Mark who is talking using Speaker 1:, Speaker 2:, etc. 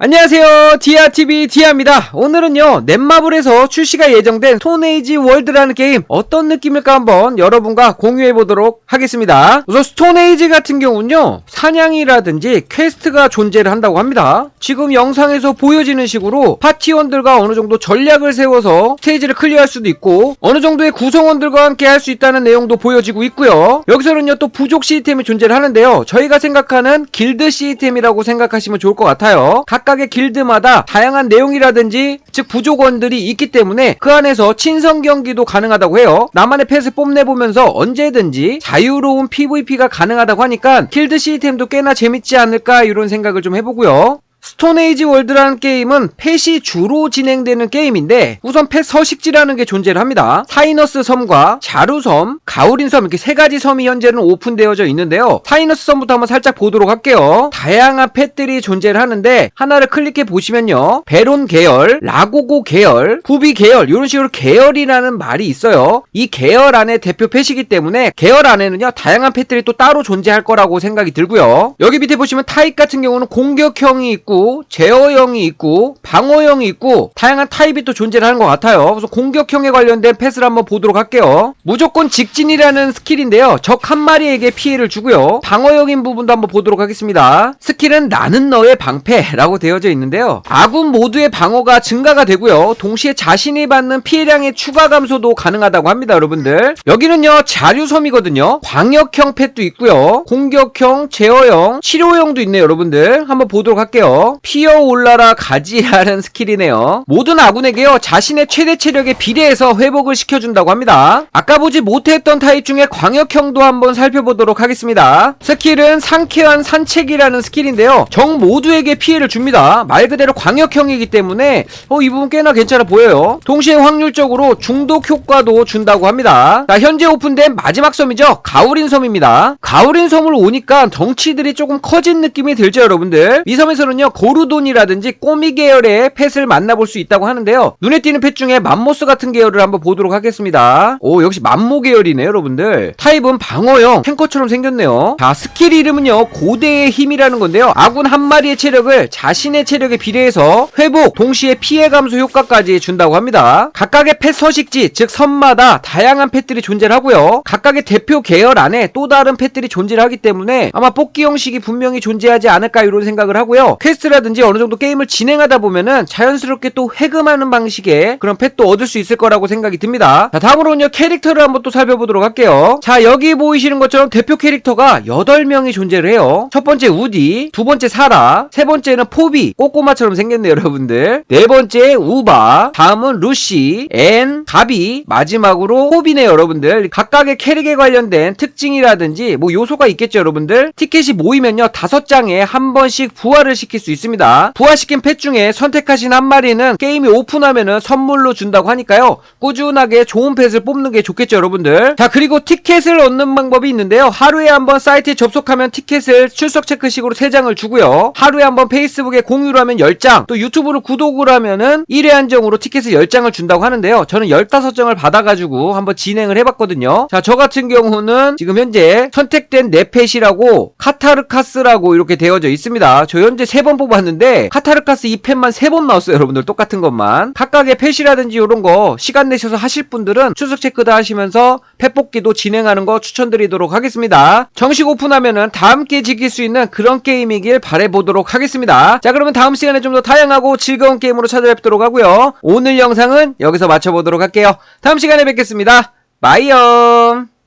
Speaker 1: 안녕하세요. 디아TV 디아입니다. 오늘은요 넷마블에서 출시가 예정된 스톤에이지 월드라는 게임 어떤 느낌일까 한번 여러분과 공유해보도록 하겠습니다. 우선 스톤에이지 같은 경우는요 사냥이라든지 퀘스트가 존재를 한다고 합니다. 지금 영상에서 보여지는 식으로 파티원들과 어느정도 전략을 세워서 스테이지를 클리어할 수도 있고 어느 정도의 구성원들과 함께 할 수 있다는 내용도 보여지고 있고요. 여기서는요 또 부족 시스템이 존재를 하는데요. 저희가 생각하는 길드 시스템이라고 생각하시면 좋을 것 같아요. 각 각의 길드마다 다양한 내용이라든지 즉 부족원들이 있기 때문에 그 안에서 친선 경기도 가능하다고 해요. 나만의 펫을 뽐내보면서 언제든지 자유로운 PVP가 가능하다고 하니까 길드 시스템도 꽤나 재밌지 않을까 이런 생각을 좀 해보고요. 스톤에이지 월드라는 게임은 펫이 주로 진행되는 게임인데 우선 펫 서식지라는 게 존재를 합니다. 사이너스 섬과 자루섬, 가우린 섬 이렇게 세 가지 섬이 현재는 오픈되어져 있는데요. 사이너스 섬부터 한번 살짝 보도록 할게요. 다양한 펫들이 존재를 하는데 하나를 클릭해 보시면요. 베론 계열, 라고고 계열, 후비 계열 이런 식으로 계열이라는 말이 있어요. 이 계열 안에 대표 펫이기 때문에 계열 안에는요 다양한 펫들이 또 따로 존재할 거라고 생각이 들고요. 여기 밑에 보시면 타입 같은 경우는 공격형이 있고 제어형이 있고 방어형이 있고 다양한 타입이 또 존재를 하는 것 같아요. 그래서 공격형에 관련된 펫을 한번 보도록 할게요. 무조건 직진이라는 스킬인데요. 적 한 마리에게 피해를 주고요. 방어형인 부분도 한번 보도록 하겠습니다. 스킬은 나는 너의 방패라고 되어져 있는데요. 아군 모두의 방어가 증가가 되고요. 동시에 자신이 받는 피해량의 추가 감소도 가능하다고 합니다, 여러분들. 여기는요, 자류섬이거든요. 광역형 펫도 있고요. 공격형, 제어형, 치료형도 있네요, 여러분들. 한번 보도록 할게요. 피어 올라라 가지라는 스킬이네요. 모든 아군에게요, 자신의 최대 체력에 비례해서 회복을 시켜준다고 합니다. 아까 보지 못했던 타입 중에 광역형도 한번 살펴보도록 하겠습니다. 스킬은 상쾌한 산책이라는 스킬인데요. 정 모두에게 피해를 줍니다. 말 그대로 광역형이기 때문에 어, 이 부분 꽤나 괜찮아 보여요. 동시에 확률적으로 중독 효과도 준다고 합니다. 자, 현재 오픈된 마지막 섬이죠. 가우린 섬입니다. 가우린 섬을 오니까 덩치들이 조금 커진 느낌이 들죠, 여러분들. 이 섬에서는요, 고르돈이라든지 꼬미 계열의 펫을 만나볼 수 있다고 하는데요. 눈에 띄는 펫 중에 맘모스 같은 계열을 한번 보도록 하겠습니다. 오, 역시 맘모 계열이네요, 여러분들. 타입은 방어형, 탱커처럼 생겼네요. 자, 스킬 이름은요, 고대의 힘이라는 건데요. 아군 한 마리의 체력을 자신의 체력에 비례해서 회복, 동시에 피해 감소 효과까지 준다고 합니다. 각각의 펫 서식지, 즉 섬마다 다양한 펫들이 존재를 하고요. 각각의 대표 계열 안에 또 다른 펫들이 존재를 하기 때문에 아마 뽑기 형식이 분명히 존재하지 않을까 이런 생각을 하고요. 트라든지 어느 정도 게임을 진행하다 보면은 자연스럽게 또 회금하는 방식의 그런 펫도 얻을 수 있을 거라고 생각이 듭니다. 자, 다음으로는요, 캐릭터를 한번 또 살펴보도록 할게요. 자, 여기 보이시는 것처럼 대표 캐릭터가 8명이 존재를 해요. 첫 번째 우디, 두 번째 사라, 세 번째는 포비, 꼬꼬마처럼 생겼네요, 여러분들. 네 번째 우바, 다음은 루시, 앤, 가비, 마지막으로 포비네요, 여러분들. 각각의 캐릭에 관련된 특징이라든지 뭐 요소가 있겠죠, 여러분들. 티켓이 모이면요, 다섯 장에 한 번씩 부활을 시킬 수 있습니다. 부활시킨 펫 중에 선택하신 한 마리는 게임이 오픈하면은 선물로 준다고 하니까요. 꾸준하게 좋은 펫을 뽑는 게 좋겠죠, 여러분들. 자, 그리고 티켓을 얻는 방법이 있는데요. 하루에 한 번 사이트에 접속하면 티켓을 출석 체크식으로 3장을 주고요. 하루에 한 번 페이스북에 공유를 하면 10장, 또 유튜브를 구독을 하면은 1회 한정으로 티켓을 10장을 준다고 하는데요. 저는 15장을 받아가지고 한번 진행을 해봤거든요. 자, 저 같은 경우는 지금 현재 선택된 네 펫이라고 카타르카스라고 이렇게 되어져 있습니다. 저 현재 3번 뽑았는데 카타르카스 2펫만 3번 나왔어요, 여러분들. 똑같은 것만. 각각의 펫이라든지 이런 거 시간 내셔서 하실 분들은 출석 체크 다 하시면서 펫 뽑기도 진행하는 거 추천드리도록 하겠습니다. 정식 오픈하면은 다 함께 즐길 수 있는 그런 게임이길 바래보도록 하겠습니다. 자, 그러면 다음 시간에 좀 더 다양하고 즐거운 게임으로 찾아뵙도록 하고요. 오늘 영상은 여기서 마쳐보도록 할게요. 다음 시간에 뵙겠습니다. 바이엄!